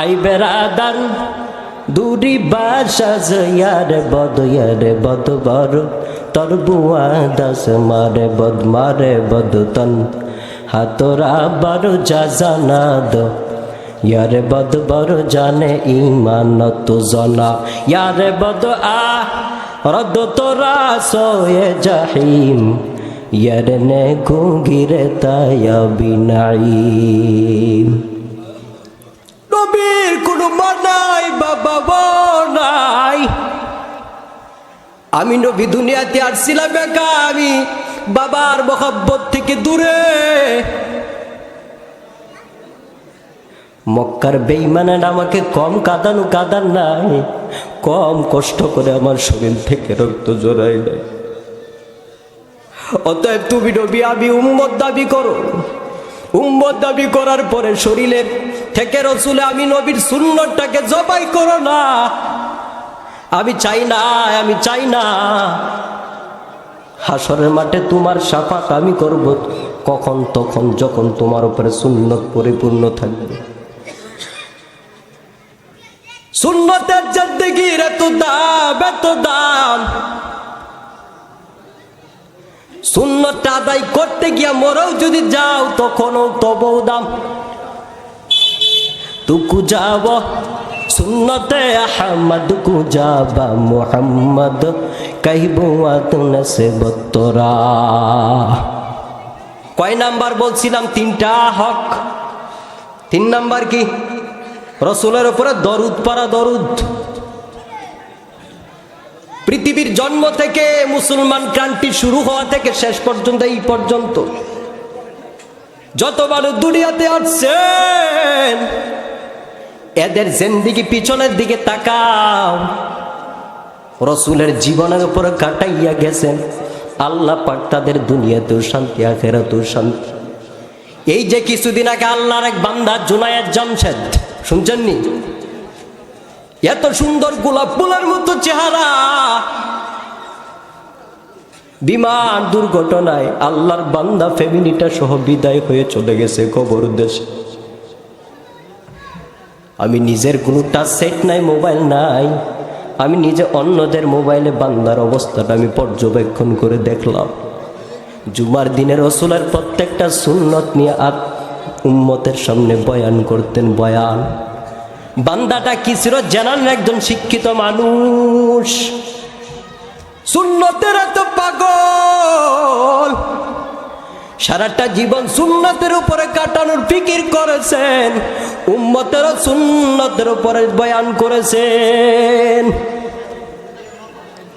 I বেড়াদার দূরি বাসাজ ইয়ারে বদ ইয়ারে বদ বর। তোর বুয়া দাস মারে বদ মারে বদ তন। হাতরা বারো যা জানা দো ইয়ারে বদ বর জানে ইমান তো জনা ইয়ারে বদ আ রদ তোরা সোয়ে জাহিম। ইয়ারে নে গুঙ্গিরে তায়া বিনাইম নবীর কোনো মানাই নাই। আমি নবী দুনিয়াতে আসছিলাম একা, আমি বাবার মহব্বত থেকে দূরে। মক্কার বেইমানের আমাকে কম কাঁদানো কাঁদান নাই, কম কষ্ট করে আমার শরীর থেকে রক্ত জোড়াই নাই। অতএব তুমি নবী, আমি উম্মত দাবি করো। উম্মত দাবি করার পরে শরীরের থেকে রসুলে, আমি নবীর সুন্নতটাকে জবাই করো না। আমি চাই না, আমি চাই না। হাসরের মাঠে তোমার সাফাত আমি করব কখন তখন, যখন তোমার উপরে সুন্নত পরিপূর্ণ থাকবে। সুন্নতের জিন্দগির এত দাম এত দাম। সুন্নতটা আদায় করতে গিয়া মরেও যদি যাও, তখনও তবও দাম। তুকু যাব। সুন্নতে আহমদ কু যাবা মোহাম্মদ। কহিবু সে বত্তরা কয় নাম্বার বলছিলাম তিনটা হক? তিন নাম্বার কি? রসুলের উপরে দরুদ পারা দরুদ। পৃথিবীর জন্ম থেকে মুসলমান ক্রান্তি শুরু হওয়া থেকে শেষ পর্যন্ত, এই পর্যন্ত। যত মানুষ দুনিয়াতে আসছেন এদের জেন্দিগি পিছনের দিকে তাকাও। রসুলের জীবনের উপরে কাটাইয়া গেছেন। আল্লাহ পাক তাদের দুনিয়াতেও শান্তি, আখেরাতেও শান্তি। এই যে কিছুদিন আগে আল্লাহর এক বান্দা জুনায়েদ জামশেদ, শুনছেন নি? এত সুন্দর গোলাপ ফুলের মতো চেহারা। বিমান দুর্ঘটনায় আল্লাহর বান্দা ফ্যামিলিটা সহ বিদায় হয়ে চলে গেছে কবর দেশে। আমি নিজের কোনো টাচ সেট নাই মোবাইল নাই। আমি নিজে অন্যদের মোবাইলে বান্দার অবস্থাটা আমি পর্যবেক্ষণ করে দেখলাম। জুমার দিনের রসুলের প্রত্যেকটা সুন্নত নিয়ে আপ উম্মতের সামনে বয়ান করতেন বয়ান। বান্দাটা কি ছিল? জানান একজন শিক্ষিত মানুষ। সুন্নতের এত পাগল। সারাটা জীবন সুন্নতের উপরে কাটানোর ফিকির করেছেন, উম্মতেরও সুন্নতের উপরে বয়ান করেছেন।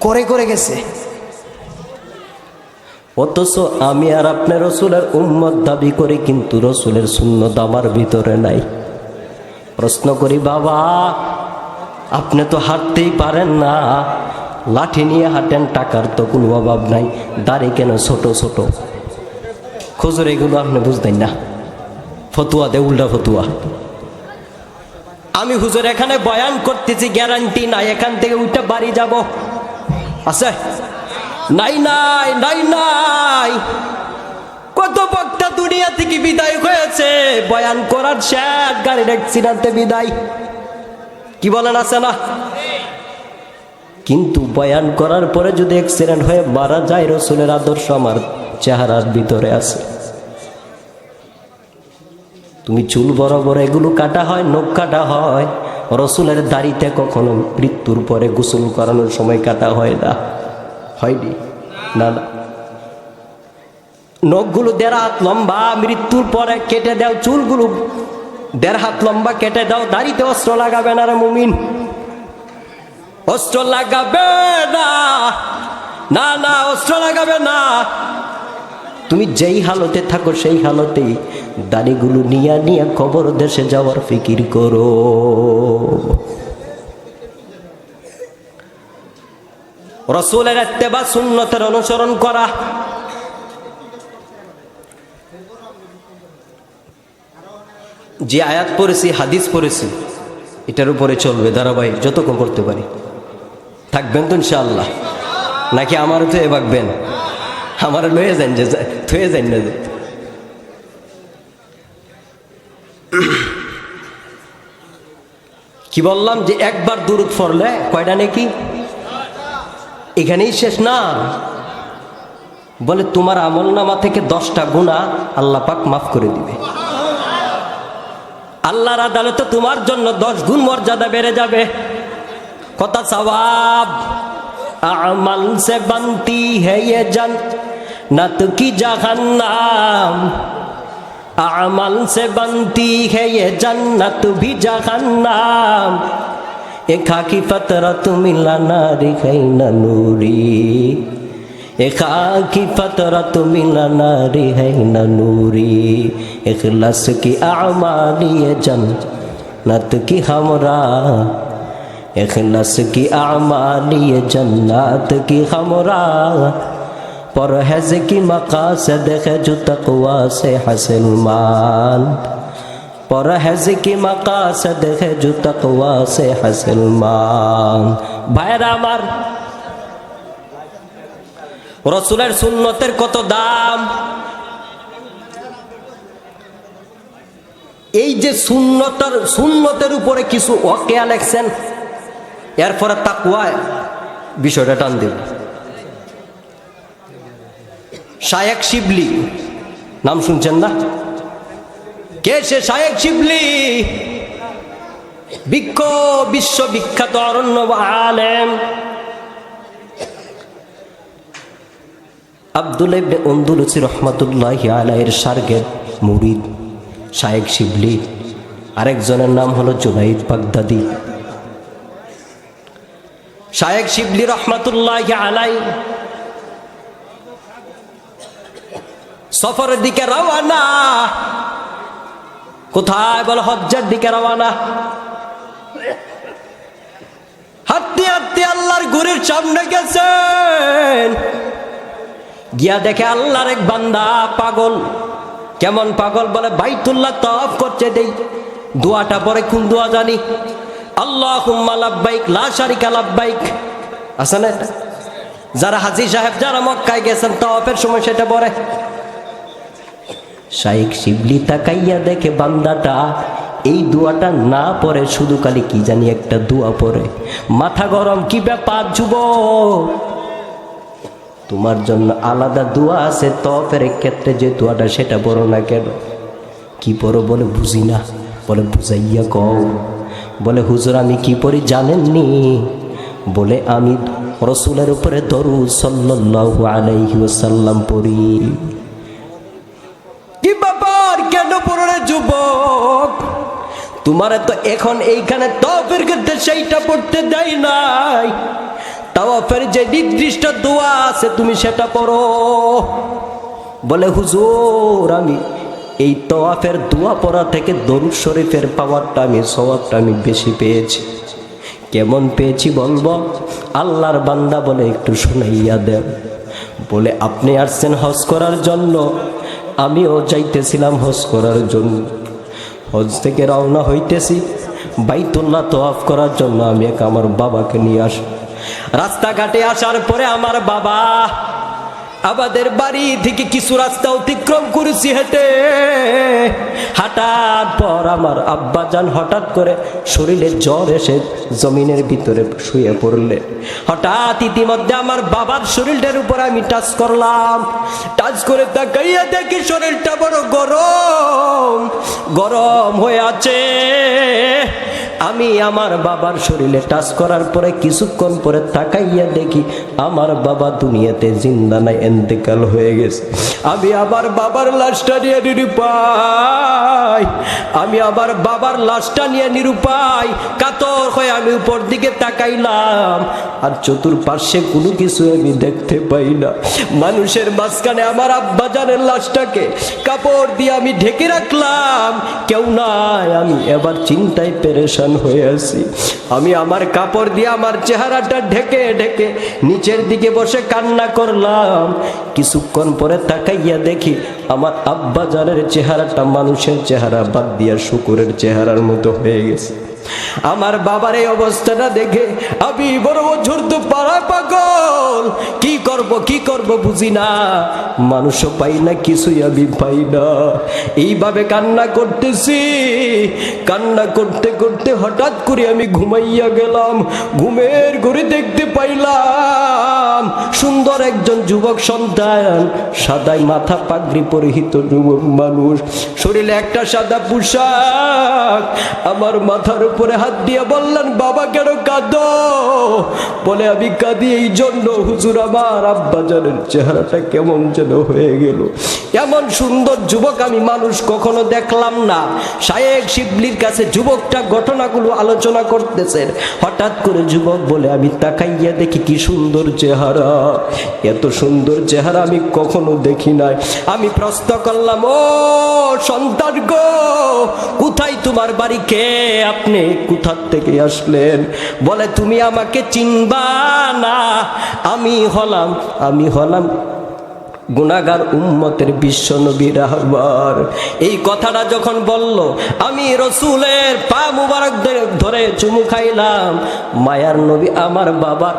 করে করে গেছে। অথচ আমি আর আপনার রসুলের উম্মত দাবি করি, কিন্তু রসুলের সুন্নত আমার ভিতরে নাই। প্রশ্ন করি, বাবা, আপনি তো হাঁটতেই পারেন না। লাঠি নিয়ে হাঁটেন, টাকার তো কোনো অভাব নাই। দাড়ি কেন ছোট ছোট? খুচুর এগুলো আপনি বুঝতেন না। ফতুয়া দে, উল্টা ফতুয়া। আমি হুজুর এখানে বয়ান করতেছি গ্যারান্টি নাই, এখান থেকে উঠে বাড়ি যাব। আছে? নাই নাই নাই নাই। কত বক্তা দুনিয়া থেকে বিদায় হয়েছে, বয়ান করার শেষ গাড়ির অ্যাক্সিডেন্টে বিদায়। কি বলেন, আছে না? কিন্তু বয়ান করার পরে যদি অ্যাক্সিডেন্ট হয়ে মারা যায়, রসুলের আদর্শ আমার। চেহারার ভিতরে আছে। তুমি চুল বরাবর এগুলো কাটা হয়, নখ কাটা হয়। রসুলের দাড়িতে কখনো মৃত্যুর পরে গোসল করানোর সময় কাটা হয় না। হয়নি? না না। নখগুলো দেড় হাত লম্বা, মৃত্যুর পরে কেটে দাও চুলগুলো। দেড় হাত লম্বা, কেটে দাও, দাড়িতে অস্ত্র লাগাবে না রে মুমিন। অস্ত্র লাগাবে না। না না, অস্ত্র লাগাবে না। তুমি যেই হালতে থাকো, সেই হালতেই দাড়িগুলো নিয়া নিয়া কবর দেশে যাওয়ার ফিকির করো। রসুলের এত্তেবা সুন্নতের অনুসরণ করা। যে আয়াত পড়েছি, হাদিস পড়েছি, এটার উপরে চলবে ধারাবাহিক, যতক্ষণ করতে পারি। থাকবেন তো ইনশাআল্লাহ। নাকি আমার তো এ বাকবেন? আমার লয়ে যান যে থয়ে যান না যে। কি বললাম যে একবার দূরত পড়লে কয়টা নাকি? এখানেই শেষ না। বলে, তোমার আমল নামা থেকে দশটা গুণা আল্লাহ পাক মাফ করে দিবে। আল্লাহর আদালতে তোমার জন্য দশ গুণ মর্যাদা বেড়ে যাবে। কথা সবাব আমল সে বানতি है ये जन्नत की जहन्नम अमल से बनती है ये जन्नत भी जहन्नम एक खाकी फतरत मिला नारी खैन नूरी एक खाकी फतरत मिला नारी है न नूरी इखलास की आमाली ये जन्नत की हमरा इखलास की आमाली ये जन्नत পর হেজ কি মকাস দেখে জু তকুয়া সে হাসিল মান? পর হেজ কি মকাস দেখে জু তকুয়া সে হাসিল মান? ভাইরা আমার, রসুলের সুন্নতের কত দাম? এই যে শূন্যতার শূন্যতের উপরে কিছু অকেয়া লেখছেন, এরপরে তাকুয়ায় বিষয়টা টান দিল শায়েক শিবলি। নাম শুনছেন না? কে সে শায়েক শিবলি? বিক্ষ বিশ্ববিখ্যাত অরণ্য আলেম। আব্দুল ইবনে অন্দুলসি রহমাতুল্লাহ আলাইয়ের সার্গের মুরিদ, শায়েক শিবলি। আরেকজনের নাম হলো জুনাইদ বাগদাদি। শায়েক শিবলি রহমাতুল্লাহ আলাই সফরের দিকে রওয়ানা কোথায় বল হজ্জার দিকে রওয়ানা হাঁটতে হাঁটতে আল্লাহর গুরির সামনে গেছেন। গিয়া দেখে আল্লাহর এক বান্দা পাগল। কেমন পাগল বলে, বাইতুল্লাহ তফ করছে, দেই। দোয়াটা পরে কোন দোয়া জানি? আল্লাহ লাব্বাইক, লা শারিকা লাব্বাইক। আছে না যারা হাজি সাহেব, যারা মক্কায় গেছেন তফের সময় সেটা পরে। শাইক শিবলি তাকাইয়া দেখে বান্দাটা, এই দোয়াটা না পরে শুধু কালি কি জানি একটা দোয়া পরে মাথা গরম, কি ব্যাপার যুব তোমার জন্য আলাদা দোয়া আছে, তফের ক্ষেত্রে যে দোয়াটা, সেটা পড়ো না কেন? কি পড়ো বলে বুঝি না। বলে, বুঝাইয়া কও। বলে, হুজুর, আমি কি পড়ি জানেননি? বলে, আমি রসুলের উপরে দরু সাল্লাল্লাহু আলাইহি ওয়াসাল্লাম পড়ি। তোমার তো এখন এইখানে তফের ক্ষেত্রে সেইটা পড়তে দেয় নাই। তাওয়াফের যে নির্দিষ্ট দোয়া আছে তুমি সেটা পড়ো। বলে, হুজুর, আমি এই তওয়াফের দোয়া পড়া থেকে দরুদ শরীফের পাওয়ারটা আমি, সওয়াবটা আমি বেশি পেয়েছি। কেমন পেয়েছি বলব? আল্লাহর বান্দা বলে, একটু শুনাইয়া দেন। বলে, আপনি আসছেন হজ করার জন্য? আমিও যাইতেছিলাম হজ করার জন্য। হজ থেকে রওনা হইতেছি। বাইতুল্লাহ তোয়াফ করার জন্য আমি এক আমার বাবাকে নিয়ে আস। রাস্তাঘাটে আসার পরে আমার বাবা আমাদের বাড়ি থেকে কিছু রাস্তা অতিক্রম করেছি হেঁটে। হাঁটার পর আমার আব্বা যান হঠাৎ করে শরীরে জ্বর এসে জমিনের ভিতরে শুয়ে পড়লে। হঠাৎ ইতিমধ্যে আমার বাবার শরীরটার উপর আমি টাচ করলাম। টাচ করে তাকাইয়া দেখি শরীরটা বড় গরম গরম হয়ে আছে। আমি আমার বাবার শরীরে টাচ করার পরে কিছুক্ষণ পরে তাকাইয়া দেখি আমার বাবা দুনিয়াতে জিন্দা নাই, এন্তেকাল হয়ে গেছে। আমি আমার বাবার লাশটা নিয়ে নিরুপাই আমি আবার বাবার লাশটা নিয়ে নিরুপাই কাতর হয়ে আমি উপর দিকে তাকাইলাম। আর চতুর্পার্শ্বে কোনো কিছু আমি দেখতে পাই না। মানুষের মাঝখানে আমার আব্বা জানের লাশটাকে কাপড় দিয়ে আমি ঢেকে রাখলাম। কেউ নাই, আমি এবার চিন্তায় পেরেশান। হয়ে আছি আমি আমার কাপড় দিয়ে আমার চেহারাটা ঢেকে ঢেকে নিচের দিকে বসে কান্না করলাম। কিছুক্ষণ পরে তাকাইয়া দেখি আমার আব্বা জানের চেহারাটা মানুষের চেহারা, বাদ দিয়া শুকুরের চেহারার মতো হয়ে গেছে। আমার বাবার এই অবস্থাটা দেখে আমি বড় ঝুরতে পাড়া করব, কি করব বুঝি না। মানুষও পাই না, কিছুই আমি পাই না। এইভাবে কান্না করতেছি। কান্না করতে করতে হঠাৎ করে আমি ঘুমাইয়া গেলাম। ঘুমের ঘরে দেখতে পাইলাম, সুন্দর একজন যুবক সন্তান সাদাই মাথা পাগড়ি পরিহিত যুবক মানুষ। শরীরে একটা সাদা পোশাক। আমার মাথার উপরে হাত দিয়ে বললেন, বাবা কেন কাঁদ? বলে, আমি কাঁদি এই জন্য হুজুর আমার আব্বা বাজারের চেহারাটা কেমন যেন হয়ে গেল। এমন সুন্দর যুবক আমি মানুষ কখনো দেখলাম না। শায়েক শিবলির কাছে যুবকটা ঘটনাগুলো আলোচনা করতেছেন। হঠাৎ করে যুবক বলে, আমি তাকাইয়া দেখি কি সুন্দর চেহারা। এত সুন্দর চেহারা আমি কখনো দেখি নাই। আমি প্রশ্ন করলাম, ও সন্তান গো, কোথায় তোমার বাড়ি? কে আপনি? কোথার থেকে আসলেন? বলে, তুমি আমাকে চিনবা না। আমি হলাম আমি হলাম গুণাগার উম্মতের বিশ্ব নবীর আহ্বার এই কথাটা যখন বলল, আমি রসুলের পা মুবারক ধরে- চুমু খাইলাম। মায়ার নবী আমার বাবার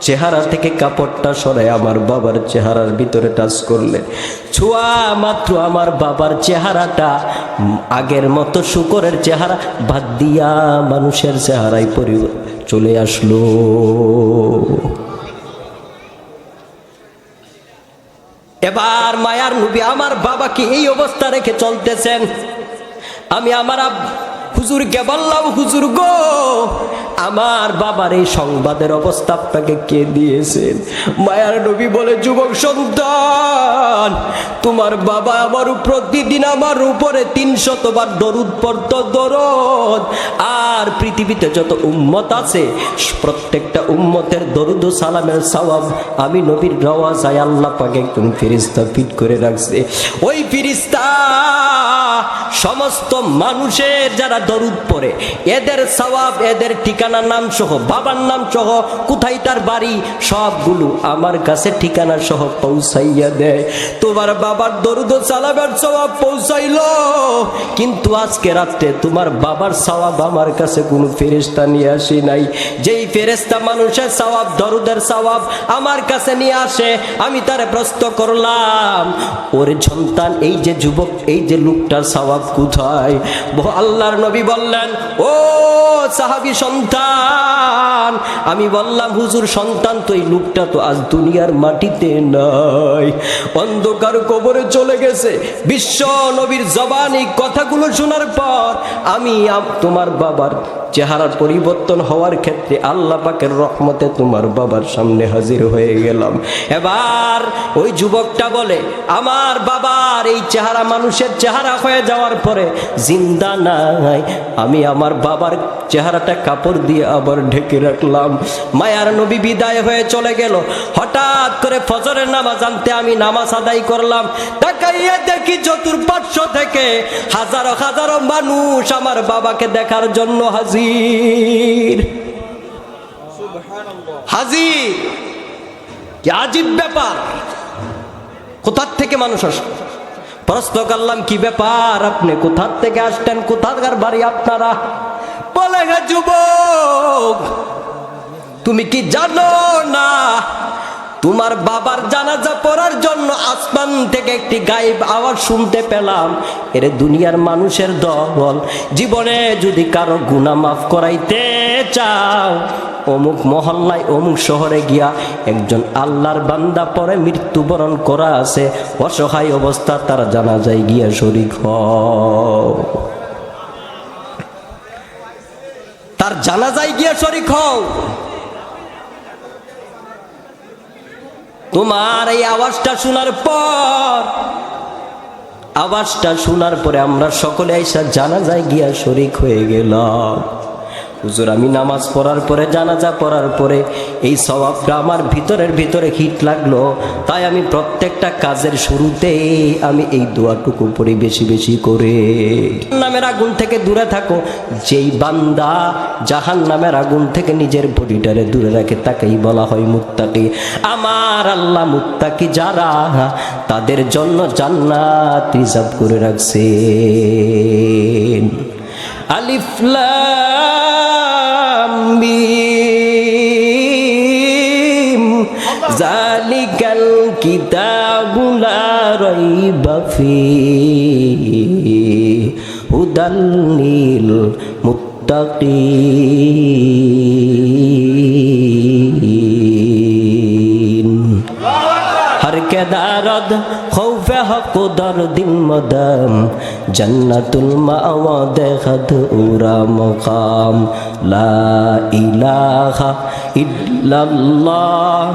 চেহারা থেকে কাপড়টা সরে আমার বাবার চেহারার ভিতরে টাচ করলেন ছোঁয়া মাত্র আমার বাবার চেহারাটা। আগের মতো শুকরের চেহারা। বাদ দিয়া মানুষের চেহারায় পরি চলে আসলো। এবার মায়ার নবী আমার বাবাকে এই অবস্থা রেখে চলতেছেন। আমি আমার হুজুরকে বললাম, হুজুর গো, আমার বাবার এই সংবাদের অবস্থা আপনাকে কে দিয়েছেন? মায়ার নবী বলে, যুবক সন্তান, তোমার বাবা আমার প্রতিদিন আমার উপরে তিনশতবার দরুদ পড়ত, দরদ। আর পৃথিবীতে যত উম্মত আছে, প্রত্যেকটা উম্মতের দরুদ ও সালামের সওয়াব আমি নবীর রওয়া যায় আল্লাহ পাকে একজন ফিরিস্তা ফিট করে রাখছে। ওই ফিরিস্তা সমস্ত মানুষের যারা দরুদ পড়ে এদের সওয়াব, এদের ঠিকানার নাম সহ বাবার নাম সহ কোথায় তার বাড়ি, সবগুলো আমার কাছে ঠিকানা সহ পৌঁছাইয়া দেয়। তোমার বাবার দরুদ ও সালামের সওয়াব পৌঁছাইলো। কিন্তু আজকে রাত্রে তোমার বাবার সওয়াব আমার কাছে কোনো ফেরেস্তা নিয়ে আসি নাই। যেই ফেরেস্তা মানুষের সওয়াব, দরুদের সওয়াব আমার কাছে নিয়ে আসে, আমি তারে প্রশ্ন করলাম, ওর সন্তান, এই যে যুবক, এই যে লোকটার সওয়াব কোথায়? আল্লাহর নবী বললেন, ও সাহাবি সন্তান, আমি বললাম, হুজুর সন্তান, তো এই লোকটা তো আজ দুনিয়ার মাটিতে নাই। অন্ধকার কবরে চলে গেছে। বিশ্ব নবীর জবান এই কথাগুলো শোনার পর আমি তোমার বাবার চেহারার পরিবর্তন হওয়ার ক্ষেত্রে আল্লাহ পাকের রহমতে তোমার বাবার সামনে হাজির হয়ে গেলাম। এবার ওই যুবকটা বলে, আমার বাবার এই চেহারা মানুষের চেহারা হয়ে যাওয়ার পরে জিন্দা নাই আমি আমার বাবার চেহারাটা কাপড় দিয়ে আবার ঢেকে রাখলাম। মায়ার নবী বিদায় হয়ে চলে গেল। হঠাৎ করে ফজরের নামাজ আনতে আমি নামাজ আদায় করলাম। তাকাইয়া দেখি চতুর্পার্শ্ব থেকে হাজারো হাজারো মানুষ আমার বাবাকে দেখার জন্য হাজির। হাজির। কি আজীব ব্যাপার। কোথার থেকে মানুষ আসলো প্রশ্ন করলাম কি ব্যাপার? আপনি কোথার থেকে আসতেন কোথাকার বাড়ি আপনারা? বলে যুবক, তুমি কি জানো না তোমার বাবার জানাজা পড়ার জন্য আসমান থেকে একটি গায়েব আওয়াজ শুনতে পেলাম। এর দুনিয়ার মানুষের দল। জীবনে যদি কারও গুণা মাফ করাইতে চাও, অমুক মহল্লায় অমুক শহরে গিয়া একজন আল্লাহর বান্দা পরে মৃত্যুবরণ করা আছে, অসহায় অবস্থা তার জানা যায় গিয়া শরিক হও। তার জানাজায় গিয়া শরিক হও। তোমার এই আওয়াজটা শোনার পর, আওয়াজটা শোনার পরে আমরা সকলে আইসা জানাজায় গিয়া শরিক হয়ে গেলাম। হুজুর, আমি নামাজ পড়ার পরে, জানাজা পড়ার পরে এই স্বভাবটা আমার ভিতরের ভিতরে হিট লাগল। তাই আমি প্রত্যেকটা কাজের শুরুতে আমি এই দোয়াটুকু পড়ি বেশি বেশি করে। নামের আগুন থেকে দূরে থাকো। যেই বান্দা জাহান নামের আগুন থেকে নিজের বডিটারে দূরে রাখে তাকেই বলা হয় মুত্তাকি। আমার আল্লাহ মুত্তাকি যারা, তাদের জন্য জান্নাত রিজার্ভ করে রাখছেন। আলিফলাম فيه هدى للمتقين هركة دارد خوف حق در دن مدام جنة المأوى دخد أورا مقام لا إله إلا الله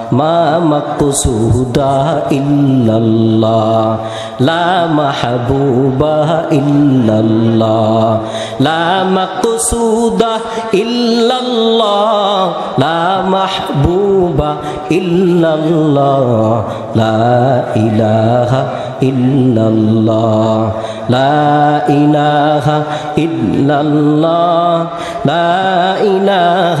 الله لا إله إلا الله ما مقصود إلا الله لا محبوب إلا الله لا مقصود إلا الله لا محبوب إلا الله لا إله إلا الله لا إله إلا الله لا إله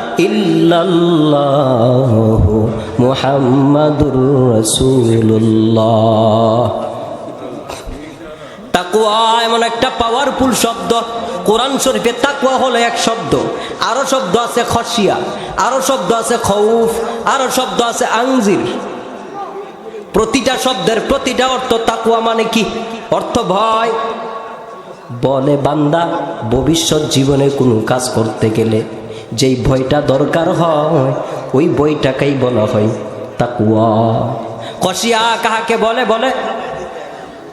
ইল্লাল্লাহ মুহাম্মাদুর রাসূলুল্লাহ। তাকুয়া এমন একটা পাওয়ারফুল শব্দ। কোরআন শরীফে তাকুয়া হলো এক শব্দ। আরও শব্দ আছে খসিয়া আরও শব্দ আছে খৌফ, আরও শব্দ আছে আংজির। প্রতিটা শব্দের প্রতিটা অর্থ তাকুয়া মানে কি? অর্থ ভয়। বলে বান্দা, ভবিষ্যৎ জীবনে কোনো কাজ করতে গেলে যেই ভয়টা দরকার হয়, ওই বইটাকেই বলা হয় তাকুয়া কষিয়া কাহাকে বলে বলে?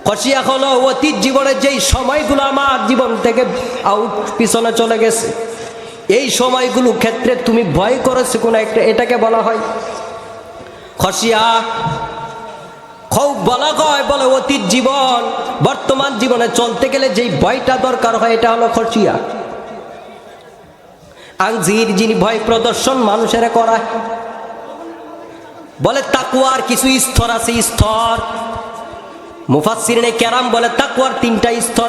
কষিয়া হলো অতীত জীবনের যেই সময়গুলো আমার জীবন থেকে আউট পিছনে চলে গেছে। এই সময়গুলো ক্ষেত্রে তুমি ভয় করেছ কোনো একটা, এটাকে বলা হয় খসিয়া খুব বলা হয়, বলে অতীত জীবন, বর্তমান জীবনে চলতে গেলে যেই ভয়টা দরকার হয়, এটা হলো খসিয়া আংজির যিনি ভয় প্রদর্শন মানুষের করায়। বলে তাকুয়ার কিছু স্তর আছে, স্তর। মুফাসিরিনে ক্যারাম বলে তাকুয়ার তিনটা স্তর।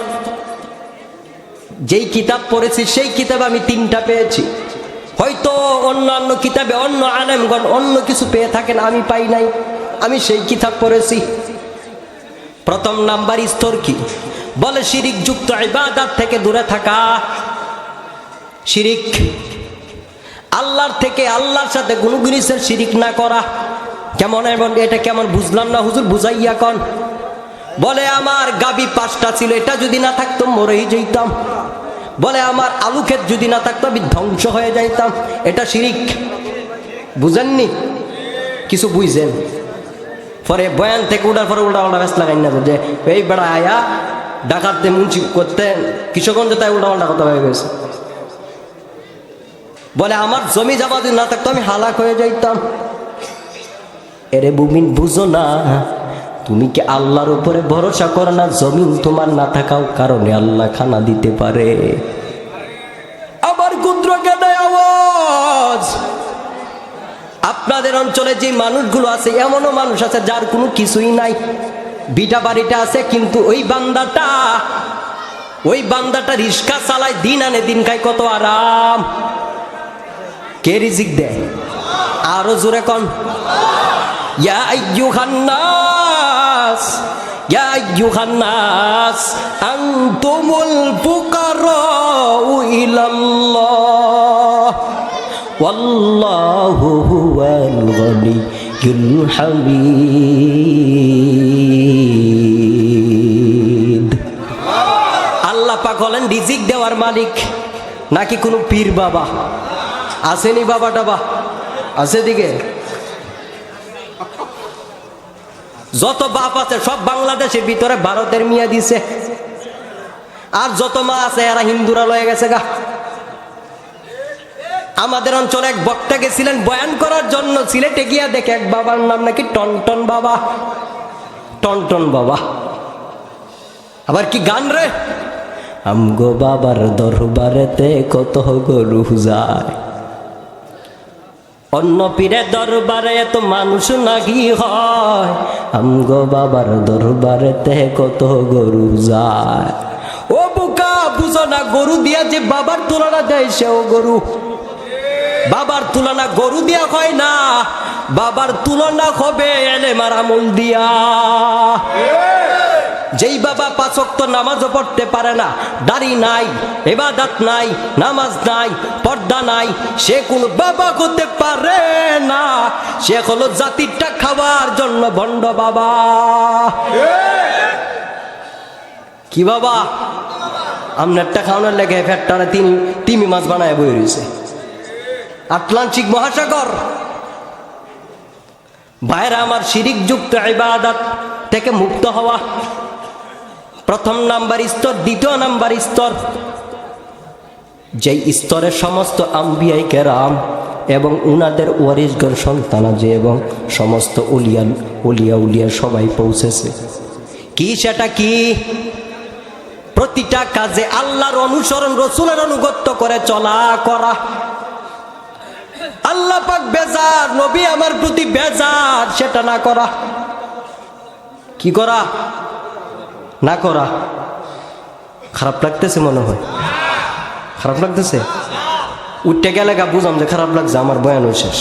যেই কিতাব পড়েছি, সেই কিতাব আমি তিনটা পেয়েছি। হয়তো অন্যান্য কিতাবে অন্য আলেমগণ অন্য কিছু পেয়ে থাকেন, আমি পাই নাই। আমি সেই কিতাব পড়েছি। প্রথম নাম্বার স্তর কি? বলে, শিরিক যুক্ত ইবাদাত থেকে দূরে থাকা। শিরিক। আল্লাহর থেকে আল্লাহর সাথে কোনো জিনিসের শিরিক না করা। কেমন এমন? এটা কেমন বুঝলাম না? হুজুর বুঝাইয়া কন। বলে, আমার গাবি পাঁচটা ছিল, এটা যদি না থাকতো মরেই যেতাম বলে, আমার আলু ক্ষেত যদি না থাকতো, আমি ধ্বংস হয়ে যাইতাম। এটা শিরিক। বুঝেননি? কিছু বুঝছেন পরে বয়ান থেকে উঠার পরে উল্টা উল্টা ব্যস্ত লাগাই না যে, এই বেড়া আয়া, ডাকাতে মুন্সি করতে কৃষকগঞ্জ তাই উল্টা উল্টা কথা হয়ে গেছে। বলে, আমার জমি যাবা যদি না থাকতো আমি হালাক হয়ে যাইতাম। এরে বুমিন বুঝো না, তুমি কি আল্লাহর উপরে ভরসা করো না জমিন তোমার না থাকাও কারণে আল্লাহ খানা দিতে পারে? আবার কেটে আওয়াজ। আপনাদের অঞ্চলে যে মানুষগুলো আছে, এমনও মানুষ আছে যার কোনো কিছুই নাই। বিটা বাড়িটা আছে, কিন্তু ওই বান্দাটা ওই বান্দাটা রিস্কা চালায়, দিন আনে দিন খায়, কত আরাম। কে রিজিক দেয়? আরও জোরে কন। ইয়া আইয়ুহান্নাস হলেন রিজিক দেওয়ার মালিক, নাকি কোনো পীর বাবা? আসেনি বাবা টাবা। আছে দিকে যত বাপ আছে, সব বাংলাদেশের ভিতরে ভারতের মিয়া দিছে। আর যত মা আছে, এরা হিন্দুরা লয়ে গেছে গা। আমাদের অঞ্চলে এক বক্তা গেছিলেন, বয়ান করার জন্য সিলেটে গিয়া দেখে এক বাবার নাম নাকি টনটন বাবা। টনটন বাবা। আবার কি গান রে? আমগো বাবার দরবারেতে কত গরু যায়। অন্য পীরের দরবারে এত মানুষ নাকি হয়। আমগো বাবার দরবারেতে কত গরু যায়। ও বুকা, বুঝো না, গরু দিয়া যে বাবার তুলনা দেয় সেও গরু। বাবার তুলনা গরু দিয়া হয় না, বাবার তুলনা হবে এলে মারামুল দিয়া। যেই বাবা পাঁচক্ত নামাজও পড়তে পারে না, দাড়ি নাই, এবাদাত নাই, নামাজ নাই, পর্দা নাই, সে কোন বাবা হতে পারে না। সে হলো জাতিরটা খাওয়ার জন্য ভণ্ড বাবা। কি বাবা? আপনারটা খাওয়ানোর লেগে ফ্যাটটারে তিনি, তিমি মাছ বানায় বই রয়েছে। আটলান্টিক মহাসাগর। ভাইরা, আমার শিরিক যুক্ত ইবাদত থেকে মুক্ত হওয়া। প্রথম নাম্বার স্তর, দ্বিতীয় নাম্বার স্তর। যেই স্তরের সমস্ত আম্বিয়াই কেরাম এবং উনাদের ওয়ারিসগণ সন্তানাজে এবং সমস্ত উলিয়া উলিয়া উলিয়া সবাই পৌঁছেছে। কি সেটা কি? প্রতিটা কাজে আল্লাহর অনুসরণ, রসুলের অনুগত্য করে চলা, করা। আল্লাহ পাক বেজার, নবী আমার প্রতি বেজার, সেটা না করা। কি করা? না করা। খারাপ লাগতেছে মনে হয়। খারাপ লাগতেছে? উঠতে গেলে গা বুঝাম যে খারাপ লাগছে, আমার বয়ান শেষ